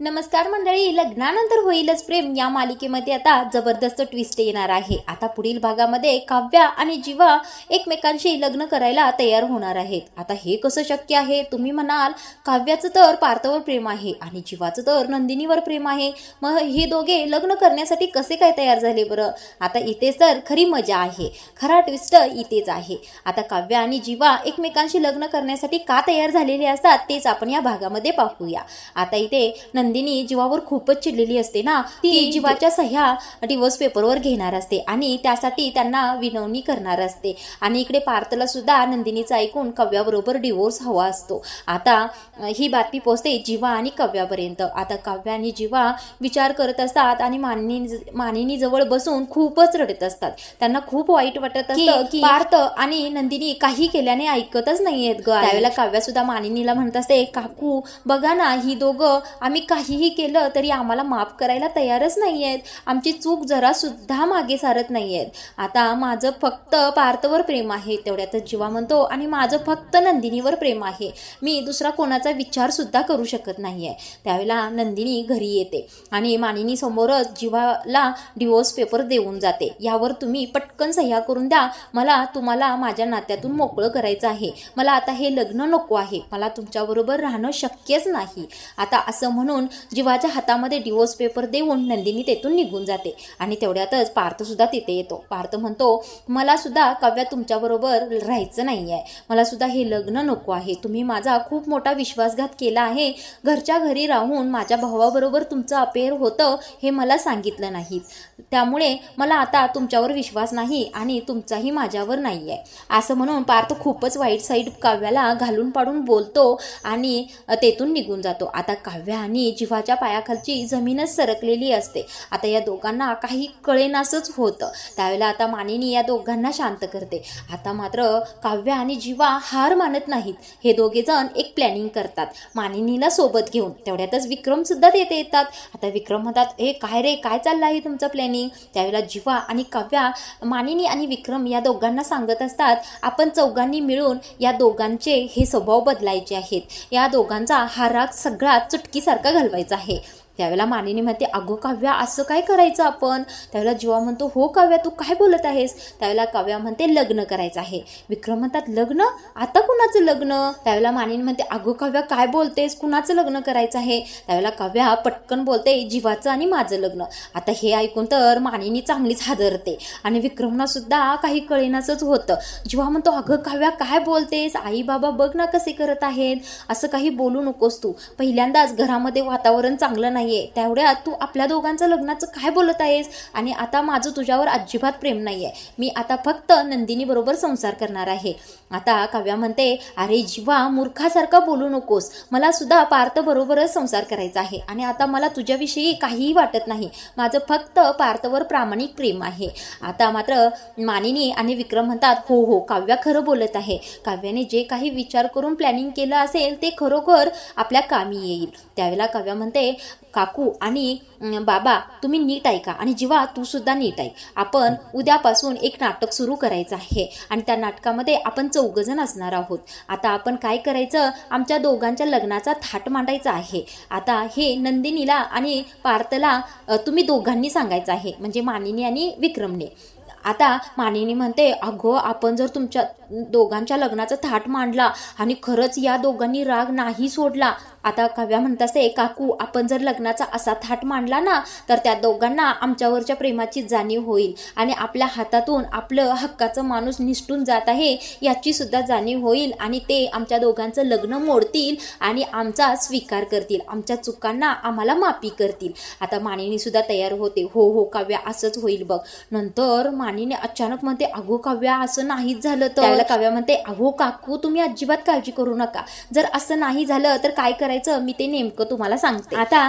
नमस्कार मंडळी लग्नानंतर होईलच प्रेम. या मालिकेमध्ये आता जबरदस्त ट्विस्ट येणार आहे. आता पुढील भागामध्ये काव्या आणि जीवा एकमेकांशी लग्न करायला तयार होणार आहेत. आता हे कसं शक्य आहे? तुम्ही म्हणाल काव्याचं तर पार्थवर प्रेम आहे आणि जीवाचं तर नंदिनीवर प्रेम आहे. मग हे दोघे लग्न करण्यासाठी कसे काय तयार झाले बरं? आता इथेच तर खरी मजा आहे. खरा ट्विस्ट इथेच आहे. आता काव्या आणि जीवा एकमेकांशी लग्न करण्यासाठी का तयार झालेले असतात तेच आपण या भागामध्ये पाहूया. आता इथे नंदिनी जीवावर खूपच चिडलेली असते ना ती जीवाच्या सह्या डिवोर्स पेपरवर घेणार असते आणि त्यासाठी त्यांना विनवणी करणार असते. आणि इकडे पार्थला सुद्धा नंदिनीचं ऐकून कव्याबरोबर डिवोर्स हवा असतो. आता ही बातमी पोहोचते जीवा आणि कव्यापर्यंत. आता काव्या आणि जीवा विचार करत असतात आणि मानिनी मानिनी जवळ बसून खूपच रडत असतात. त्यांना खूप वाईट वाटत असतं. की पार्थ आणि नंदिनी काही केल्याने ऐकतच नाहीयेत ग. त्यावेळेला काव्या सुद्धा मानिनीला म्हणत असते काकू बघा ना ही दोघं आम्ही काहीही केलं तरी आम्हाला माफ करायला तयारच नाही आहेत आमची चूक जरासुद्धा मागे सारत नाही आहेत आता माझं फक्त पार्थवर प्रेम आहे तेवढ्यातच जीवा म्हणतो आणि माझं फक्त नंदिनीवर प्रेम आहे. मी दुसरा कोणाचा विचारसुद्धा करू शकत नाही आहे त्यावेळेला नंदिनी घरी येते आणि मानिनी समोरच जीवाला डिवोर्स पेपर देऊन जाते. यावर तुम्ही पटकन सह्या करून द्या. मला तुम्हाला माझ्या नात्यातून मोकळं करायचं आहे. मला आता हे लग्न नको आहे. मला तुमच्याबरोबर राहणं शक्यच नाही. आता असं म्हणून जीवाच्या हातामध्ये डिवोर्स पेपर देऊन नंदिनी तेथून निघून जाते. आणि तेवढ्यातच पार्थ सुद्धा तिथे येतो. पार्थ म्हणतो मला सुद्धा काव्या तुमच्याबरोबर राहायचं नाही आहे मला सुद्धा हे लग्न नको आहे. तुम्ही माझा खूप मोठा विश्वासघात केला आहे. घरच्या घरी राहून माझ्या भावाबरोबर तुमचं अपेअर होतं हे मला सांगितलं नाही त्यामुळे मला आता तुमच्यावर विश्वास नाही आणि तुमचाही माझ्यावर नाही आहे असं म्हणून पार्थ खूपच वाईट साईड काव्याला घालून पाडून बोलतो आणि तेथून निघून जातो. आता काव्या आणि जीवाच्या पायाखालची जमीनच सरकलेली असते. आता या दोघांना काही कळेनासच होतं. त्यावेळेला आता मानिनी या दोघांना शांत करते. आता मात्र काव्य आणि जीवा हार मानत नाहीत. हे दोघे जण एक प्लॅनिंग करतात. मानिनीला सोबत घेऊन. तेवढ्यातच विक्रम सुद्धा तेथे येतात. आता विक्रम म्हणतात हे काय रे? काय चाललं आहे तुमचं प्लॅनिंग त्यावेळेला जीवा आणि काव्या मानिनी आणि विक्रम या दोघांना सांगत असतात आपण चौघांनी मिळून या दोघांचे हे स्वभाव बदलायचे आहेत. या दोघांचा हा राग सगळा चुटकीसारखा घालवायचं आहे. त्यावेळेला मानिनी म्हणते अगो काव्या असं काय करायचं आपण? त्यावेळेला जीवा म्हणतो हो काव्या तू काय बोलत आहेस? त्यावेळेला काव्या म्हणते लग्न करायचं आहे. विक्रम म्हणतात लग्न? आता कुणाचं लग्न? त्यावेळेला मानिनी म्हणते अगो काव्या काय बोलतेस? कुणाचं लग्न करायचं आहे? त्यावेळेला काव्या पटकन बोलते जीवाचं आणि माझं लग्न. आता हे ऐकून तर मानिनी चांगलीच हादरते आणि विक्रमना सुद्धा काही कळेनाचंच होतं. जीवा म्हणतो अगं काव्या काय बोलतेस? आई बाबा बघ ना कसे करत आहेत. असं काही बोलू नकोस तू. पहिल्यांदाच घरामध्ये वातावरण चांगलं नाही नाहीये. तेवढ्यात तू आपल्या दोघांचं लग्नाचं काय बोलत आहेस? आणि आता माझं तुझ्यावर अजिबात प्रेम नाहीये. मी आता फक्त नंदिनी बरोबर संसार करणार आहे. आता काव्या म्हणते अरे जीवा मूर्खासारखा बोलू नकोस. मला सुद्धा पार्थ बरोबरच संसार करायचा आहे. आणि आता मला तुझ्याविषयी काहीही वाटत नाही. माझं फक्त पार्थवर प्रामाणिक प्रेम आहे. आता मात्र मानिनी आणि विक्रम म्हणतात हो हो काव्या खरं बोलत आहे. काव्याने जे काही विचार करून प्लॅनिंग केलं असेल ते खरोखर आपल्या कामी येईल. त्यावेळेला काव्या म्हणते काकू आणि बाबा तुम्ही नीट ऐका आणि जीवा तू सुद्धा नीट ऐक. आपण उद्यापासून एक नाटक सुरू करायचं आहे आणि त्या नाटकामध्ये आपण चौघजण असणार आहोत. आता आपण काय करायचं? आमच्या दोघांच्या लग्नाचा थाट मांडायचा आहे. आता हे नंदिनीला आणि पार्थला तुम्ही दोघांनी सांगायचं आहे म्हणजे मानिनी आणि विक्रमने. आता मानिनी म्हणते अगं आपण जर तुमच्या दोघांच्या लग्नाचा थाट मांडला आणि खरंच या दोघांनी राग नाही सोडला आता काव्या म्हणत असते काकू आपण जर लग्नाचा असा थाट मांडला ना तर त्या दोघांना आमच्यावरच्या प्रेमाची जाणीव होईल आणि आपल्या हातातून आपलं हक्काचं माणूस निसटून जात आहे याची सुद्धा जाणीव होईल आणि ते आमच्या दोघांचं लग्न मोडतील आणि आमचा स्वीकार करतील. आमच्या चुकांना आम्हाला माफी करतील. आता मानिनी सुद्धा तयार होते. हो हो काव्या असंच होईल बघ. नंतर मानिनी अचानक म्हणते अगो काव्या असं नाहीच झालं तर? काव्या म्हणते अहो काकू तुम्ही अजिबात काळजी करू नका. जर असं नाही झालं तर काय करायचं? मी ते नेमकं तुम्हाला सांगते. आता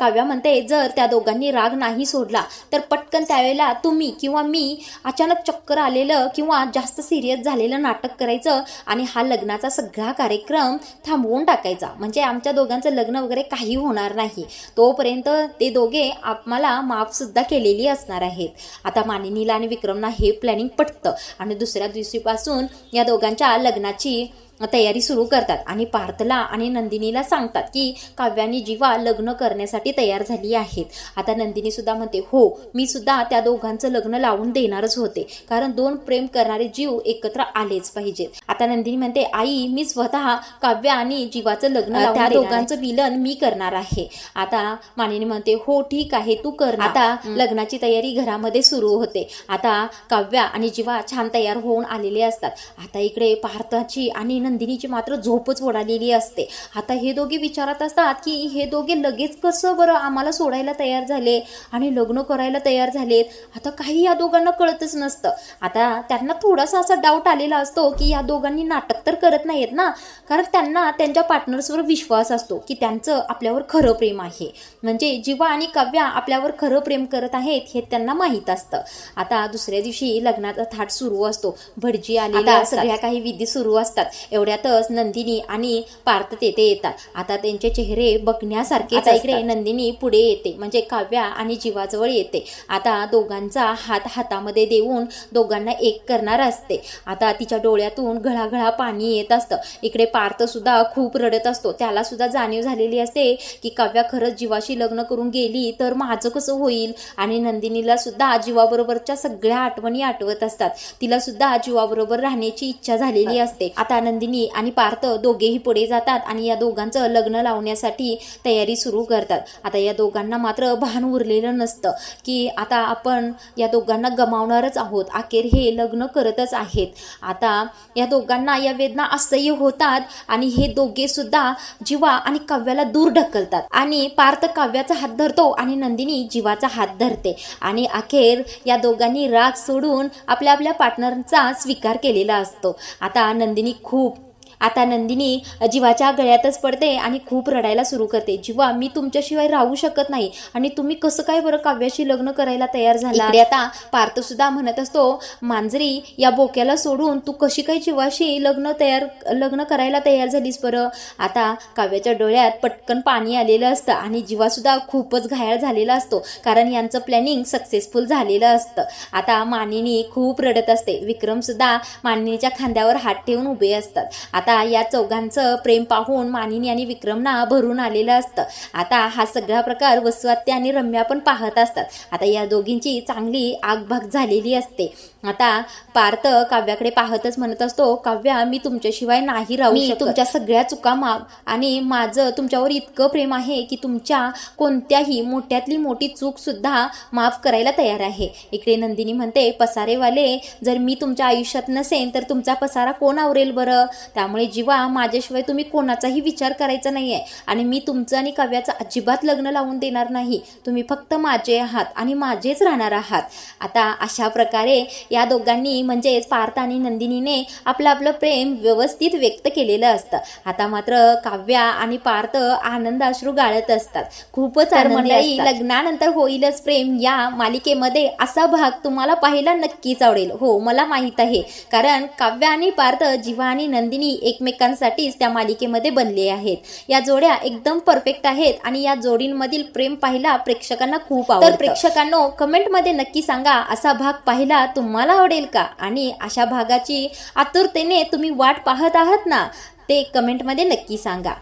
काव्या म्हणते जर त्या दोघांनी राग नाही सोडला तर पटकन त्यावेळेला तुम्ही किंवा मी अचानक चक्कर आलेलं किंवा जास्त सिरियस झालेलं नाटक करायचं आणि हा लग्नाचा सगळा कार्यक्रम थांबवून टाकायचा. म्हणजे आमच्या दोघांचं लग्न वगैरे काही होणार नाही. तोपर्यंत ते दोघे आम्हाला माफ सुद्धा केलेली असणार आहेत. आता मानिनीला आणि विक्रमना हे प्लॅनिंग पटतं. आणि दुसऱ्या दिवशीपासून या दोघांच्या लग्नाची तयारी सुरू करतात आणि पार्थला आणि नंदिनीला सांगतात की काव्य आणि जीवा लग्न करण्यासाठी तयार झाली आहेत. आता नंदिनी सुद्धा म्हणते हो मी सुद्धा त्या दोघांचं लग्न लावून देणारच होते. कारण दोन प्रेम करणारे जीव एकत्र आलेच पाहिजेत. आता नंदिनी म्हणते आई मी स्वतः काव्य आणि जीवाचं लग्न त्या दोघांचं विलन मी करणार आहे. आता मानिनी म्हणते हो ठीक आहे तू कर ना." आता लग्नाची तयारी घरामध्ये सुरू होते. आता काव्या आणि जीवा छान तयार होऊन आलेले असतात. आता इकडे पार्थाची आणि नंदिनीची मात्र झोपच उडालेली असते. आता हे दोघे विचारत असतात की हे दोघे लगेच कसं बरं आम्हाला सोडायला तयार झाले आणि लग्न करायला तयार झालेत? आता काही या दोघांना कळतच नसतं. आता त्यांना थोडासा असा डाऊट आलेला असतो की या दोघांनी नाटक तर करत नाहीत ना? कारण त्यांना त्यांच्या पार्टनर्सवर विश्वास असतो की त्यांचं आपल्यावर खरं प्रेम आहे. म्हणजे जीवा आणि काव्या आपल्यावर खरं प्रेम करत आहेत हे त्यांना माहीत असतं. आता दुसऱ्या दिवशी लग्नाचा थाट सुरू असतो. भटजी आलेल्या आता सगळ्या काही विधी सुरू असतात. एवढ्यातच नंदिनी आणि पार्थ तेथे येतात. आता त्यांचे चेहरे बघण्यासारखेच आता इकडे. नंदिनी पुढे येते. म्हणजे काव्या आणि जीवाजवळ येते. आता दोघांचा हात हातामध्ये देऊन दोघांना एक करणार असते. आता तिच्या डोळ्यातून घळाघळा पाणी येत असतं. इकडे पार्थ सुद्धा खूप रडत असतो. त्याला सुद्धा जाणीव झालेली असते की काव्या खरंच जीवाशी लग्न करून गेली तर माझं कसं होईल? आणि नंदिनीला सुद्धा जीवाबरोबरच्या सगळ्या आठवणी आठवत असतात. तिला सुद्धा जीवाबरोबर राहण्याची इच्छा झालेली असते. आता नंदिनी आणि पार्थ दोघेही पुढे जातात आणि या दोघांचं लग्न लावण्यासाठी तयारी सुरू करतात. आता या दोघांना मात्र भान उरलेलं नसतं की आता आपण या दोघांना गमावणारच आहोत. अखेर हे लग्न करतच आहेत. आता या दोघांना या वेदना असह्य होतात आणि हे दोघे सुद्धा जीवा आणि काव्याला दूर ढकलतात. आणि पार्थ काव्याचा हात धरतो आणि नंदिनी जीवाचा हात धरते. आणि अखेर या दोघांनी राग सोडून आपल्या आपल्या पार्टनरचा स्वीकार केलेला असतो. आता नंदिनी खूप आता नंदिनी जीवाच्या गळ्यातच पडते आणि खूप रडायला सुरू करते. जीवा मी तुमच्याशिवाय राहू शकत नाही आणि तुम्ही कसं काय बरं काव्याशी लग्न करायला तयार झाला? आता पार्थ सुद्धा म्हणत असतो मांजरी या बोक्याला सोडून तू कशी काय जीवाशी लग्न तयार लग्न करायला तयार झालीस बरं? आता काव्याच्या डोळ्यात पटकन पाणी आलेलं असतं आणि जीवा सुद्धा खूपच घायाळ झालेला असतो कारण यांचं प्लॅनिंग सक्सेसफुल झालेलं असतं. आता मानिनी खूप रडत असते. विक्रम सुद्धा मानिनीच्या खांद्यावर हात ठेवून उभे असतात. आता या चौघांचं प्रेम पाहून मानिनी आणि विक्रमना भरून आलेलं असतं. आता हा सगळा प्रकार वसुआत्या आणि रम्या पण पाहत असतात. आता या दोघींची चांगली आगभाग झालेली असते. आता पार्थ काव्याकडे पाहतच म्हणत असतो काव्या मी तुमच्याशिवाय नाही राहू मी. तुमच्या सगळ्या चुका माफ आणि माझं तुमच्यावर इतकं प्रेम आहे की तुमच्या कोणत्याही मोठ्यातली मोठी चूक सुद्धा माफ करायला तयार आहे. इकडे नंदिनी म्हणते पसारेवाले जर मी तुमच्या आयुष्यात नसेन तर तुमचा पसारा कोण आवरेल बरं? त्यामुळे जीवा माझ्याशिवाय तुम्ही कोणाचाही विचार करायचा नाही आहे आणि मी तुमचं आणि काव्याचं अजिबात लग्न लावून देणार नाही. तुम्ही फक्त माझे आहात आणि माझेच राहणार आहात. आता अशा प्रकारे या दोघांनी म्हणजेच पार्थ आणि नंदिनीने आपलं आपलं प्रेम व्यवस्थित व्यक्त केलेलं असतं. आता मात्र काव्या आणि पार्थ आनंद अश्रू गाळत असतात. खूपच मंडळी. लग्नानंतर होईलच प्रेम या मालिकेमध्ये असा भाग तुम्हाला पाहायला नक्कीच आवडेल. हो मला माहीत आहे. कारण काव्य आणि पार्थ जीवा आणि नंदिनी एकमेकांसाठीच त्या मालिकेमध्ये बनले आहेत. या जोड्या एकदम परफेक्ट आहेत आणि या जोडींमधील प्रेम पाहिला प्रेक्षकांना खूप आवडतं. प्रेक्षकांनो कमेंटमध्ये नक्की सांगा असा भाग पाहिला तुम्हाला आवडेल का? आणि अशा भागाची आतुरतेने तुम्ही वाट पाहत आहात ना ते कमेंटमध्ये नक्की सांगा.